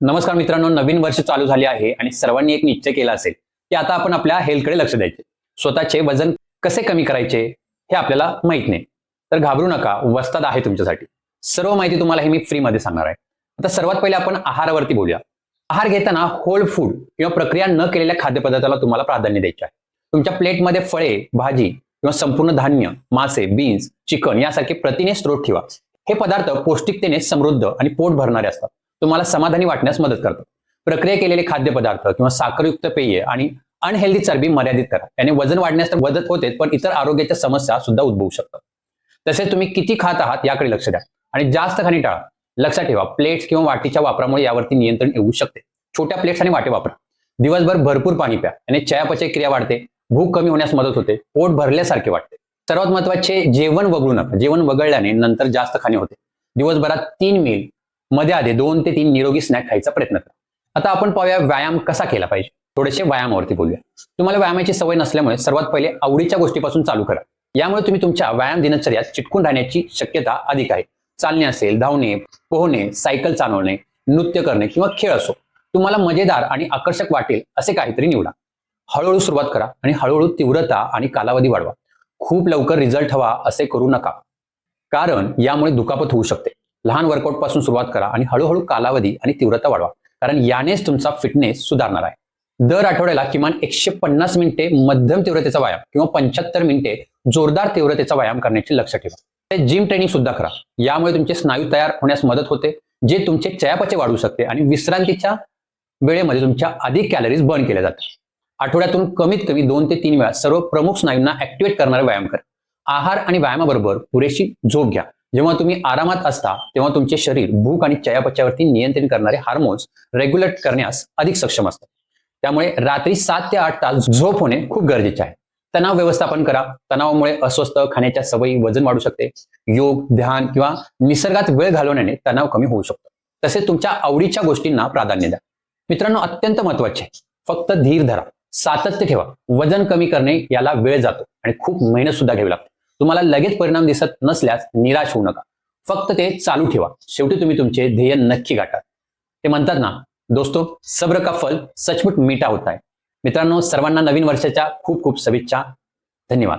नमस्कार मित्रांनो नवीन वर्ष चालू झाले आहे आणि सर्वांनी एक निश्चय केला असेल की आता आपण आपल्या हेल्थकडे लक्ष द्यायचे. स्वतःचे वजन कसे कमी करायचे हे आपल्याला माहीत नाही. तर घाबरू नका वस्ताद आहे तुमच्यासाठी. सर्व माहिती तुम्हाला हे मी फ्रीमध्ये सांगणार आहे. आता सर्वात पहिले आपण आहारावरती बोलूया. आहार घेताना होल फूड किंवा प्रक्रिया न केलेल्या खाद्यपदार्थाला तुम्हाला प्राधान्य द्यायचे आहे. तुमच्या प्लेटमध्ये फळे भाजी किंवा संपूर्ण धान्य मासे बीन्स चिकन यासारखे प्रतिने स्त्रोत ठेवा. हे पदार्थ पौष्टिकतेने समृद्ध आणि पोट भरणारे असतात. तुम्हाला समाधानी वाटण्यास मदत करतात प्रक्रिया केलेले खाद्यपदार्थ किंवा साखरयुक्त पेय आणि अनहेल्दी चरबी मर्यादित करा. याने वजन वाढण्यास तर मदत होते पण इतर आरोग्याच्या समस्या सुद्धा उद्भवू शकतात. तसेच तुम्ही किती खात आहात याकडे लक्ष द्या. आणि जास्त खाणी टाळा. लक्षात ठेवा प्लेट्स किंवा वाटीच्या वापरामुळे यावरती नियंत्रण येऊ शकते. छोट्या प्लेट्स आणि वाटे वापरा. दिवसभर भरपूर पाणी प्या. आणि चयापचय क्रिया वाढते भूक कमी होण्यास मदत होते पोट भरल्यासारखे वाटते. सर्वात महत्त्वाचे जेवण वगळू नका. जेवण वगळल्याने नंतर जास्त खाणे होते. दिवसभरात तीन मील मध्ये आधी दोन ते तीन निरोगी स्नॅक खायचा प्रयत्न करा. आता आपण पाहूया व्यायाम कसा केला पाहिजे. थोडेसे व्यायामावरती बोलूया. तुम्हाला व्यायामाची सवय नसल्यामुळे सर्वात पहिले आवडीच्या गोष्टीपासून चालू करा. यामुळे तुम्ही तुमच्या व्यायाम दिनचर्यात चिटकून राहण्याची शक्यता अधिक आहे. चालणे असेल धावणे पोहणे सायकल चालवणे नृत्य करणे किंवा खेळ असो. तुम्हाला मजेदार आणि आकर्षक वाटेल असे काहीतरी निवडा. हळूहळू सुरुवात करा आणि हळूहळू तीव्रता आणि कालावधी वाढवा. खूप लवकर रिझल्ट हवा असे करू नका. कारण यामुळे दुखापत होऊ शकते. लहान वर्कआउटपासून सुरुवात करा आणि हळूहळू कालावधी आणि तीव्रता वाढवा. कारण यानेच तुमचा फिटनेस सुधारणार आहे. दर आठवड्याला किमान एकशे पन्नास मिनिटे मध्यम तीव्रतेचा व्यायाम किंवा पंच्याहत्तर मिनिटे जोरदार तीव्रतेचा व्यायाम करण्याचे लक्ष ठेवा. जिम ट्रेनिंग सुद्धा करा. यामुळे तुमचे स्नायू तयार होण्यास मदत होते जे तुमचे चयापचय वाढू शकते आणि विश्रांतीच्या वेळेमध्ये तुमच्या अधिक कॅलरीज बर्न केल्या जातात. आठवड्यातून कमीत कमी दोन ते तीन वेळा सर्व प्रमुख स्नायूंना ऍक्टिव्हेट करणारे व्यायाम करा. आहार आणि व्यायामाबरोबर पुरेशी झोप घ्या. जेव्हा तुम्ही आरामात असता तेव्हा तुमचे शरीर भूक आणि चयापचयावरती नियंत्रण करणारे हार्मोन्स रेग्युलेट करण्यास अधिक सक्षम असतात. त्यामुळे रात्री सात ते आठ तास झोप होणे खूप गरजेचे आहे. तणाव व्यवस्थापन करा. तणावामुळे अस्वस्थ खाण्याच्या सवयी वजन वाढू शकते. योग ध्यान किंवा निसर्गात वेळ घालवण्याने तणाव कमी होऊ शकतो. तसेच तुमच्या आवडीच्या गोष्टींना प्राधान्य द्या. मित्रांनो अत्यंत महत्त्वाचे आहे. फक्त धीर धरा. सातत्य ठेवा. वजन कमी करणे याला वेळ जातो आणि खूप मेहनत सुद्धा घ्यावी लागते. तुम्हाला लगेच परिणाम दिसत नसल्यास निराश होऊ नका. फक्त ते चालू ठेवा. शेवटी तुम्ही तुमचे ध्येय नक्की गाठा. ते म्हणतात ना दोस्तो सब्र का फल सचमुच मीठा होत आहे मित्रांनो सर्वांना नवीन वर्षाच्या खूप खूप शुभेच्छा. धन्यवाद.